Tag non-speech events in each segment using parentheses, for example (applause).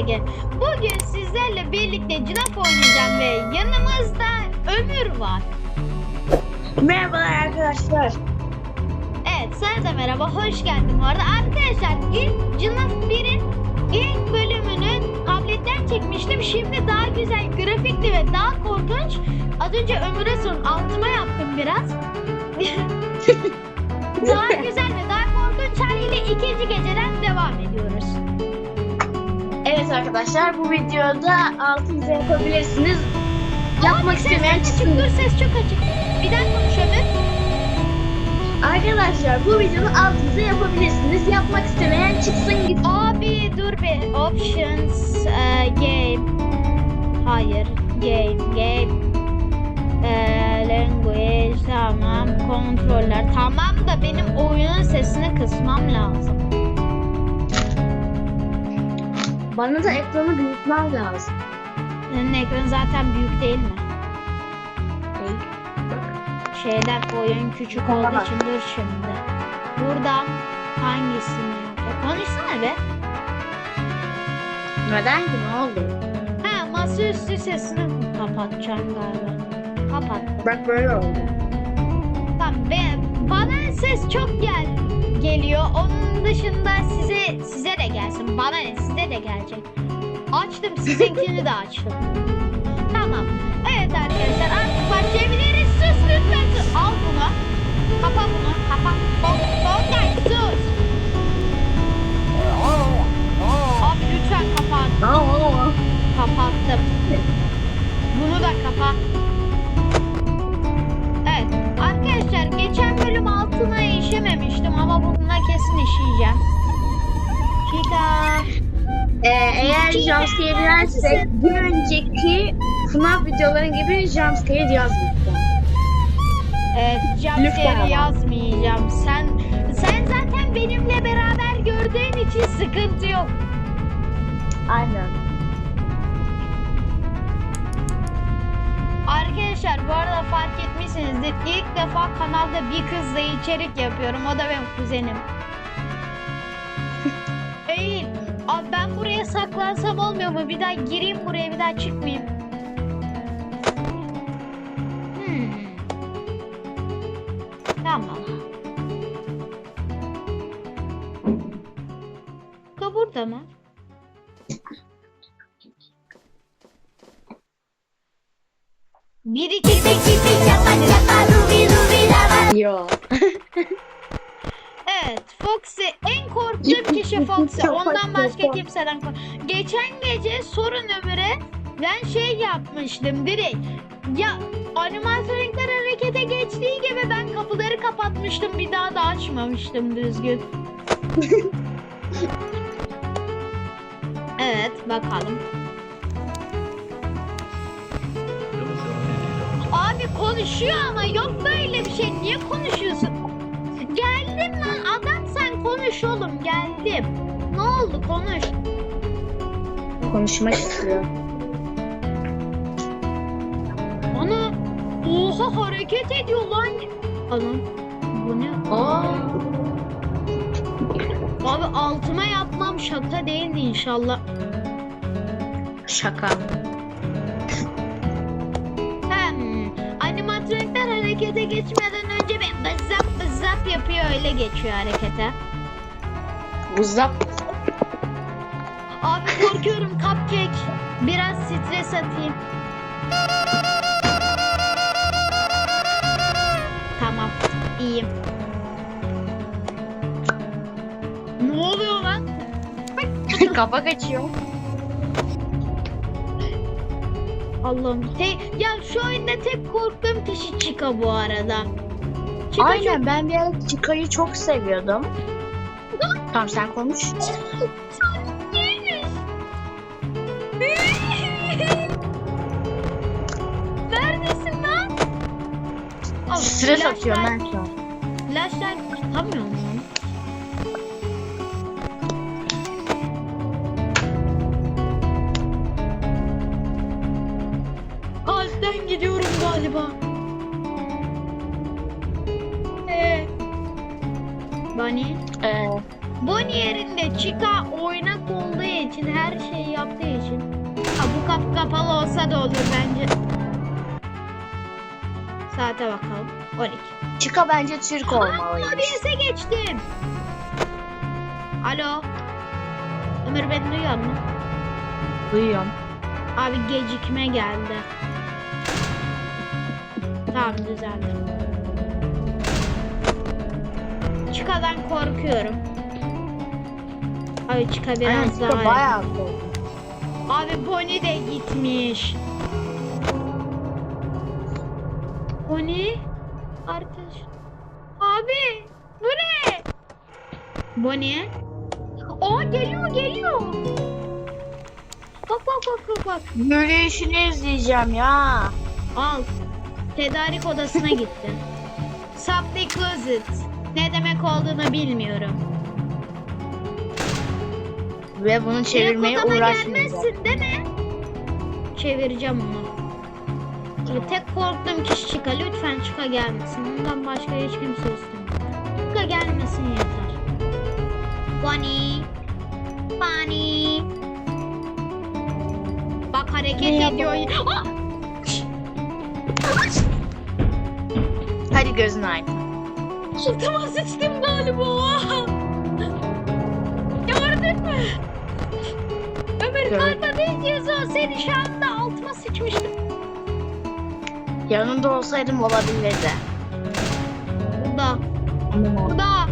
Ege. Bugün sizlerle birlikte Cınaf oynayacağım ve yanımızda Ömür var. Merhabalar arkadaşlar. Evet sana da merhaba hoş geldin bu arada. Arkadaşlar ilk Cınaf 1'in ilk bölümünü tabletten çekmiştim. Şimdi daha güzel grafikli ve daha korkunç. Az önce Ömür'e sorun altıma yaptım biraz. (laughs) daha güzel ve daha korkunç haliyle ikinci geceden devam ediyoruz. Evet arkadaşlar bu videoda altınıza yapabilirsiniz. Yapmak istemeyen çıksın. dur ses çok açık. Bir daha konuş Ömür. Arkadaşlar bu videoda altınıza yapabilirsiniz. Yapmak istemeyen çıksın gitsin. Abi dur bir options e, game hayır game game e, language tamam kontroller tamam da benim oyunun sesini kısmam lazım. Bana da ekranı büyütmem lazım. Senin ekran zaten büyük değil mi? Şeyden oyun küçük olduğu Tamam. için dur şimdi. Buradan hangisini yapacak? Konuşsana be. Neden ki ne oldu? Ha masaüstü sesini kapatacağım galiba. Kapattım. Bak böyle oldu. Tamam ben, bana ses çok gel geliyor. Onun dışında size size de gelsin. Bana ne size de gelecek. Açtım sizinkini de açtım. Tamam. Evet arkadaşlar artık başlayabiliriz. Sus lütfen sus. Al bunu. Kapa bunu. Kapa. Bon, Bongay sus. Abi lütfen kapat. Kapattım. Bunu da kapa. Bugüne kesin işeyeceğim. Chica. Ee, eğer jumpscare dilersek bir önceki FNAF videoların gibi jumpscare yazmayacağım. Evet, jumpscare yazmayacağım. Sen sen zaten benimle beraber gördüğün için sıkıntı yok. Aynen. Arkadaşlar bu arada fark etmişsinizdir. İlk defa kanalda bir kızla içerik yapıyorum. O da benim kuzenim. (laughs) Eğil. Abi ben buraya saklansam olmuyor mu? Bir daha gireyim buraya bir daha çıkmayayım. Hmm. Tamam. Ka burada mı? Bir iki Yo. (laughs) Evet, Foxy en korktuğum kişi Foxy. (laughs) Ondan başka kimseden kork. Geçen gece sorun ömüre ben şey yapmıştım direkt. Ya animatronikler harekete geçtiği gibi ben kapıları kapatmıştım bir daha da açmamıştım düzgün. (laughs) evet bakalım. Abi konuşuyor ama yok böyle bir şey. Niye konuşuyorsun? Geldim lan adam sen konuş oğlum geldim. Ne oldu konuş. Konuşmak istiyor. Ana oha hareket ediyor lan. Anam bu ne? Aa. Abi altıma yapmam şaka değildi inşallah. Şaka. Animatronikler harekete geçmeden önce bir bızap bızap yapıyor öyle geçiyor harekete. Buzlap. Abi korkuyorum cupcake. Biraz stres atayım. Tamam, iyiyim. Ne oluyor lan? (laughs) Kafa kaçıyor. Allah'ım. Te ya şu oyunda tek korktuğum kişi Chica bu arada. Chica Aynen ben bir ara Chico'yu çok seviyordum. Tamam sen konuş. çok. (laughs) Neredesin lan? Stres atıyorum ben şu an. Flashlight Bunny. Ee, Bunny yerinde Chica oynak olduğu için her şeyi yaptığı için. Ha, bu kapı kapalı olsa da olur bence. Saate bakalım. 12. Chica bence Türk olmalıydı. OBS'e geçtim. Alo. Ömür beni duyuyor mu? Duyuyorum. Abi gecikme geldi. Tamam düzeldi. Çıkadan korkuyorum. Abi çıka biraz Aynen daha. Bayağı. Abi Bonnie de gitmiş. Bonnie? Arkadaş. Abi bu ne? Bonnie? Aa geliyor geliyor. Bak bak bak bak bak. Yürüyüşünü izleyeceğim ya. Al. Tedarik odasına gitti. (laughs) Supply closet. Ne demek olduğunu bilmiyorum. Ve bunu çevirmeye Direkt odama uğraşmayacağım. gelmezsin değil mi? Çevireceğim onu. Şimdi tek korktuğum kişi Chica. Lütfen Chica gelmesin. Ondan başka hiç kimse istemiyorum. Chica gelmesin yeter. Bonnie. Bonnie. Bak hareket Ne ediyor. Ah! Hadi gözün aydın. Altıma sıçtım galiba. Gördün mü? Ömer kalpa ne diyorsun? Seni şu anda altıma sıçmıştım. Yanında olsaydım olabilirdi. Burada. Burada.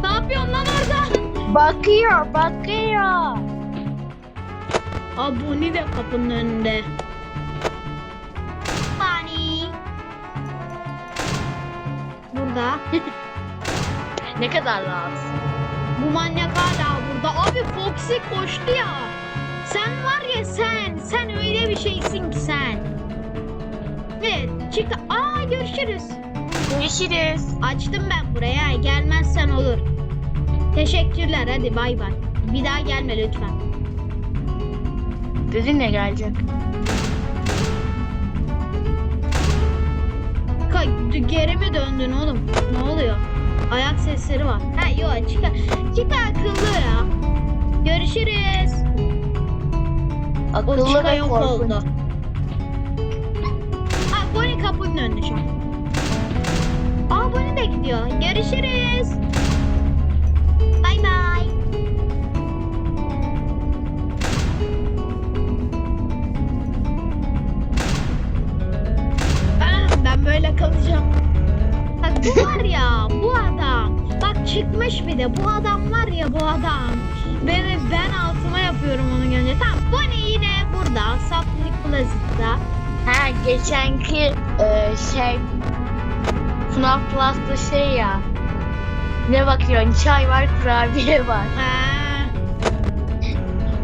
Ne yapıyorsun lan orada? Bakıyor, bakıyor. Abone de kapının önünde. Burada. (laughs) Ne kadar rahat. Bu manyak hala burada. Abi Foxy koştu ya. Sen var ya sen. Sen öyle bir şeysin ki sen. Evet. Çık. Aa görüşürüz. Görüşürüz. Açtım ben buraya. Gelmezsen olur. Teşekkürler. Hadi bay bay. Bir daha gelme lütfen. Dedin ne gelecek? Geri mi döndün oğlum? Ne oluyor? Ayak sesleri var. Ha yok çıkar. Çıkar akıllı ya. Görüşürüz. O Akıllı ve yok korkunç. oldu. Ha Bonnie kapının önünde şu an. Aa Bonnie de gidiyor. Görüşürüz. Böyle kalacağım. Bak bu var ya bu adam. Bak çıkmış bir de bu adam var ya bu adam. Ben, ben altıma yapıyorum onu görünce. Tamam Bonnie yine burada. Saplik Closet'ta. Ha geçenki e, şey FNAF Plus'ta şey ya. Ne bakıyorsun? Çay var, kurabiye var. Ha.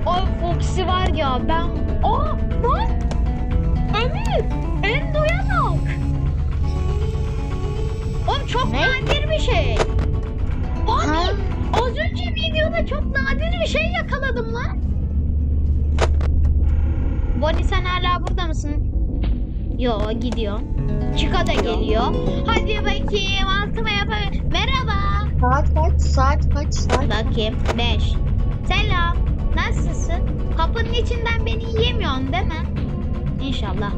O Foxy var ya ben... Aa lan! Ömür! Endo'ya bak! Çok Ne? nadir bir şey. Abi Ha. az önce videoda çok nadir bir şey yakaladım lan. Bonnie sen hala burada mısın? Yo gidiyor. Chica da geliyor. Hadi bakayım altıma yapalım. Merhaba. Saat kaç? Saat kaç? Saat Bakayım. 5. Selam. Nasılsın? Kapının içinden beni yiyemiyorsun değil mi? İnşallah.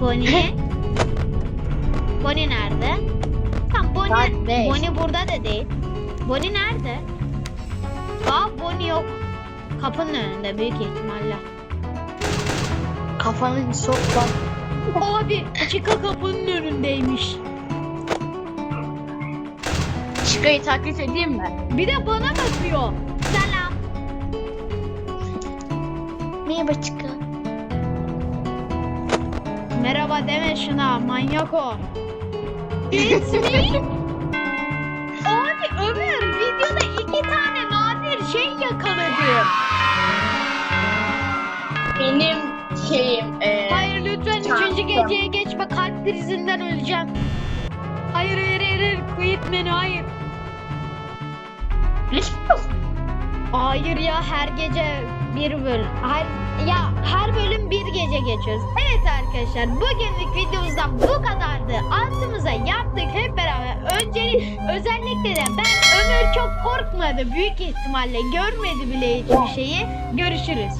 Bonnie. (laughs) Bonnie nerede? Tam Bonnie. Bonnie burada da değil. Bonnie nerede? Aa Bonnie yok. Kapının önünde büyük ihtimalle. Kafanı sok bak. Abi Chica kapının önündeymiş. Çıkayı taklit edeyim mi? Bir de bana bakıyor. Selam. Merhaba Çıka. Merhaba deme şuna manyak o. Me. Abi Ömür videoda iki tane nadir şey yakaladı. Benim şeyim e, Hayır lütfen Çarptım. üçüncü geceye geçme kalp krizinden öleceğim. Hayır hayır hayır, hayır. quit menü hayır. Olsun. Hayır ya her gece bir bölüm. Her, ya her bölüm bir gece geçiyoruz. Evet arkadaşlar bugünlük videomuzdan bu kadardı. Altımıza yaptık hep beraber. Öncelik özellikle de ben Ömür çok korkmadı. Büyük ihtimalle görmedi bile hiçbir şeyi. Görüşürüz.